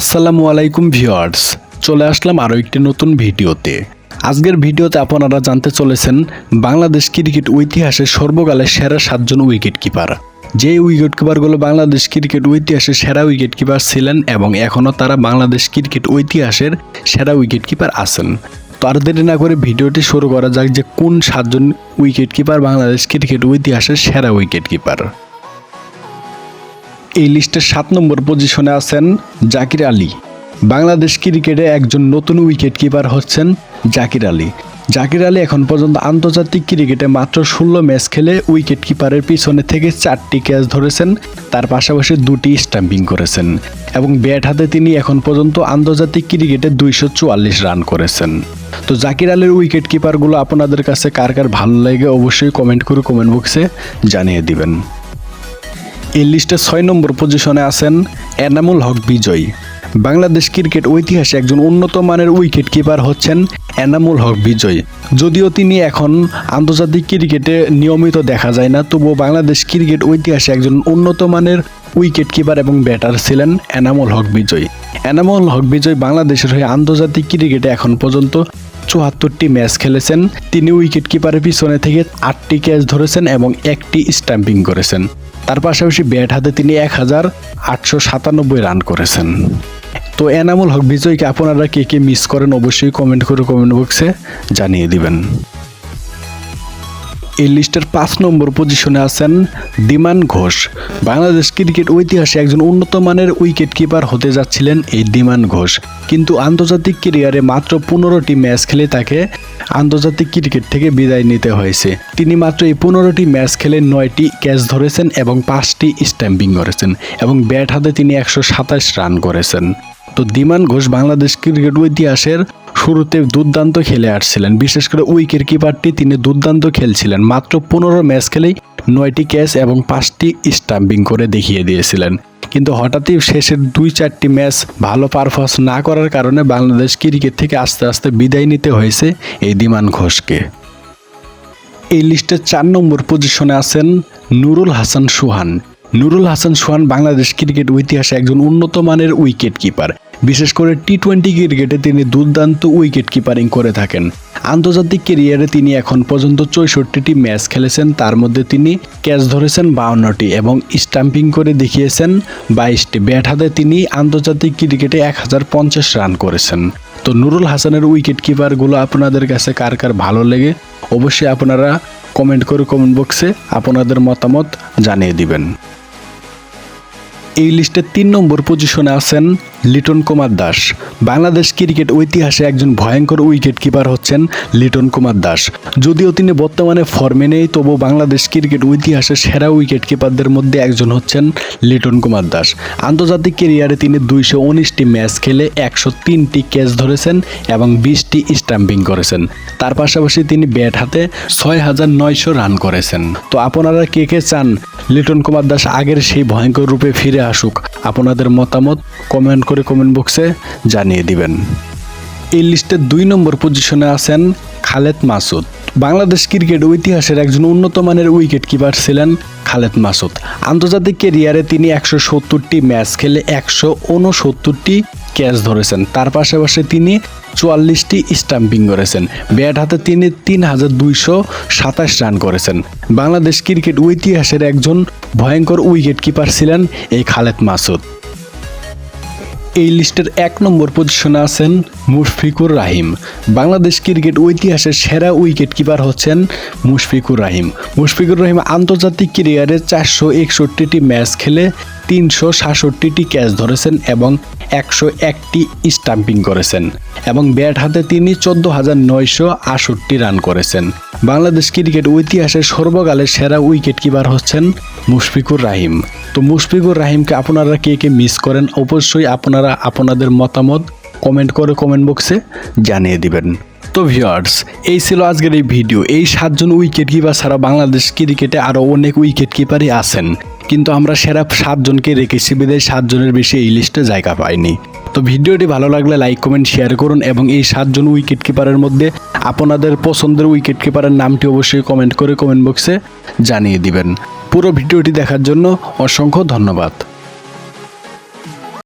আসসালামু আলাইকুম ভিউয়ার্স, চলে আসলাম আরও একটি নতুন ভিডিওতে। আজকের ভিডিওতে আপনারা জানতে চলেছেন, বাংলাদেশ ক্রিকেট ইতিহাসে সর্বকালের সেরা সাতজন উইকেট কিপার। যে উইকেট কিপারগুলো বাংলাদেশ ক্রিকেট ঐতিহাসের সেরা উইকেট কিপার ছিলেন এবং এখনও তারা বাংলাদেশ ক্রিকেট ঐতিহাসের সেরা উইকেট কিপার আছেন। তো আর দেরি না করে ভিডিওটি শুরু করা যাক যে কোন সাতজন উইকেট কিপার বাংলাদেশ ক্রিকেট ঐতিহাসের সেরা উইকেট কিপার। এই লিস্টের সাত নম্বর পজিশনে আছেন জাকির আলী। বাংলাদেশ ক্রিকেটে একজন নতুন উইকেট কিপার হচ্ছেন জাকির আলী। জাকির আলী এখন পর্যন্ত আন্তর্জাতিক ক্রিকেটে মাত্র ষোলো ম্যাচ খেলে উইকেট কিপারের পিছনে থেকে চারটি ক্যাচ ধরেছেন, তার পাশাপাশি দুটি স্ট্যাম্পিং করেছেন এবং ব্যাট হাতে তিনি এখন পর্যন্ত আন্তর্জাতিক ক্রিকেটে দুইশো চুয়াল্লিশ রান করেছেন। তো জাকির আলীর উইকেট কিপারগুলো আপনাদের কাছে কার কার ভালো লাগে অবশ্যই কমেন্ট করে কমেন্ট বক্সে জানিয়ে দিবেন। এই লিস্টে ছয় নম্বর পজিশনে আছেন এনামুল হক বিজয়। বাংলাদেশ ক্রিকেট ঐতিহাসে একজন উন্নত মানের উইকেট কিপার হচ্ছেন এনামুল হক বিজয়। যদিও তিনি এখন আন্তর্জাতিক ক্রিকেটে নিয়মিত দেখা যায় না, তবুও বাংলাদেশ ক্রিকেট ঐতিহাসে একজন উন্নত মানের উইকেট কিপার এবং ব্যাটার ছিলেন এনামুল হক বিজয়। এনামুল হক বিজয় বাংলাদেশের হয়ে আন্তর্জাতিক ক্রিকেটে এখন পর্যন্ত চুয়াত্তরটি ম্যাচ খেলেছেন। তিনি উইকেট কিপারের পিছনে থেকে আটটি ক্যাচ ধরেছেন এবং একটি স্টাম্পিং করেছেন। তার পাশাপাশি ব্যাট হাতে তিনি এক হাজার আটশো সাতানব্বই রান করেছেন। তো এনামুল হক, বিজয়কে আপনারা কে কে মিস করেন অবশ্যই কমেন্ট করে কমেন্ট বক্সে জানিয়ে দিবেন। এই লিস্টের পাঁচ নম্বর পজিশনে আছেন দিমান ঘোষ। বাংলাদেশ ক্রিকেট ঐতিহাসে একজন উন্নত মানের উইকেট কিপার হতে যাচ্ছিলেন এই দিমান ঘোষ। কিন্তু আন্তর্জাতিক ক্যারিয়ারে মাত্র পনেরোটি ম্যাচ খেলে তাকে আন্তর্জাতিক ক্রিকেট থেকে বিদায় নিতে হয়েছে। তিনি মাত্র এই পনেরোটি ম্যাচ খেলে নয়টি ক্যাচ ধরেছেন এবং পাঁচটি স্ট্যাম্পিং করেছেন এবং ব্যাট হাতে তিনি একশো সাতাশ রান করেছেন। তো দিমান ঘোষ বাংলাদেশ ক্রিকেট ঐতিহাসের শুরুতে দুর্দান্ত খেলে আসছিলেন। বিশেষ করে উইকেট কিপারটি তিনি দুর্দান্ত খেলছিলেন। মাত্র পনেরো ম্যাচ খেলেই নয়টি ক্যাচ এবং পাঁচটি স্টাম্পিং করে দেখিয়ে দিয়েছিলেন। কিন্তু হঠাৎই শেষের দুই চারটি ম্যাচ ভালো পারফরমেন্স না করার কারণে বাংলাদেশ ক্রিকেট থেকে আস্তে আস্তে বিদায় নিতে হয়েছে এই দিমান ঘোষকে। এই লিস্টে চার নম্বর পজিশনে আছেন নুরুল হাসান সুহান। নুরুল হাসান সুহান বাংলাদেশ ক্রিকেট ইতিহাসে একজন উন্নত মানের উইকেট কিপার। বিশেষ করে টি টোয়েন্টি ক্রিকেটে তিনি দুর্দান্ত উইকেট কিপারিং করে থাকেন। আন্তর্জাতিক ক্যারিয়ারে তিনি এখন পর্যন্ত চৌষট্টিটি ম্যাচ খেলেছেন, তার মধ্যে তিনি ক্যাচ ধরেছেন বাউন্নটি এবং স্টাম্পিং করে দেখিয়েছেন বাইশটি। ব্যাট হাতে তিনি আন্তর্জাতিক ক্রিকেটে এক হাজার পঞ্চাশ রান করেছেন। তো নুরুল হাসানের উইকেট কিপারগুলো আপনাদের কাছে কার কার ভালো লেগে? অবশ্যই আপনারা কমেন্ট করে কমেন্ট বক্সে আপনাদের মতামত জানিয়ে দিবেন। এই লিস্টে তিন নম্বর পজিশনে আছেন লিটন কুমার দাস। বাংলাদেশ ক্রিকেট ঐতিহাসে একজন ভয়ঙ্কর উইকেট কিপার হচ্ছেন লিটন কুমার দাস। যদিও তিনি বর্তমানে ফর্মে নেই তবু বাংলাদেশ ক্রিকেট ঐতিহাসে সেরা উইকেট কিপারদের মধ্যে একজন হচ্ছেন লিটন কুমার দাস। আন্তর্জাতিক ক্যারিয়ারে তিনি দুইশো উনিশটি ম্যাচ খেলে একশো তিনটি ক্যাচ ধরেছেন এবং বিশটি স্টাম্পিং করেছেন। তার পাশাপাশি তিনি ব্যাট হাতে ছয় হাজার নয়শো রান করেছেন। তো আপনারা কে কে চান লিটন কুমার দাস আগের সেই ভয়ঙ্কর রূপে ফিরে আসুক? আপনাদের মতামত কমেন্ট করে কমেন্ট বক্সে জানিয়ে দিবেন। এই লিস্টের দুই নম্বর পজিশনে আছেন খালেদ মাসুদ। বাংলাদেশ ক্রিকেট ইতিহাসের একজন উন্নত মানের উইকেট কিপার ছিলেন খালেদ মাসুদ। আন্তর্জাতিক কেরিয়ারে তিনি একশো সত্তরটি ম্যাচ খেলে একশো উনসত্তরটি ক্যাচ ধরেছেন। তার পাশাপাশি তিনি চুয়াল্লিশটি স্টাম্পিং করেছেন। ব্যাট হাতে তিনি তিন হাজার দুইশো সাতাশ রান করেছেন। বাংলাদেশ ক্রিকেট ইতিহাসের একজন ভয়ঙ্কর উইকেট কিপার ছিলেন এই খালেদ মাসুদ। এই লিস্টের এক নম্বর পজিশনে আছেন মুশফিকুর রাহিম। বাংলাদেশ ক্রিকেট ইতিহাসের সেরা উইকেট কিপার হচ্ছেন মুশফিকুর রাহিম। মুশফিকুর রাহিম আন্তর্জাতিক ক্যারিয়ারে চারশো একষট্টিটি ম্যাচ খেলে তিনশো সাতষট্টিটি ক্যাচ ধরেছেন এবং একশো একটি স্টাম্পিং করেছেন এবং ব্যাট হাতে তিনি চোদ্দ হাজার নয়শো আষট্টি রান করেছেন। বাংলাদেশ ক্রিকেট ঐতিহাসের সর্বকালের সেরা উইকেট কিপার হচ্ছেন মুশফিকুর রাহিম। তো মুশফিকুর রাহিমকে আপনারা কে কে মিস করেন? অবশ্যই আপনারা আপনাদের মতামত কমেন্ট করে কমেন্ট বক্সে জানিয়ে দিবেন। তো ভিউয়ার্স, এই ছিল আজকের এই ভিডিও। এই সাতজন উইকেট কিপার ছাড়া বাংলাদেশ ক্রিকেটে আরও অনেক উইকেট কিপারই আছেন। কিন্তু আমরা সেরা সাতজনকে রেখেছি, বিদায় সাতজনের বেশি এই লিস্টে জায়গা পাইনি। তো ভিডিওটি ভালো লাগলে লাইক, কমেন্ট, শেয়ার করুন এবং এই সাতজন উইকেট কিপারের মধ্যে আপনাদের পছন্দের উইকেট কিপারের নামটি অবশ্যই কমেন্ট করে কমেন্ট বক্সে জানিয়ে দিবেন। পুরো ভিডিওটি দেখার জন্য অসংখ্য ধন্যবাদ।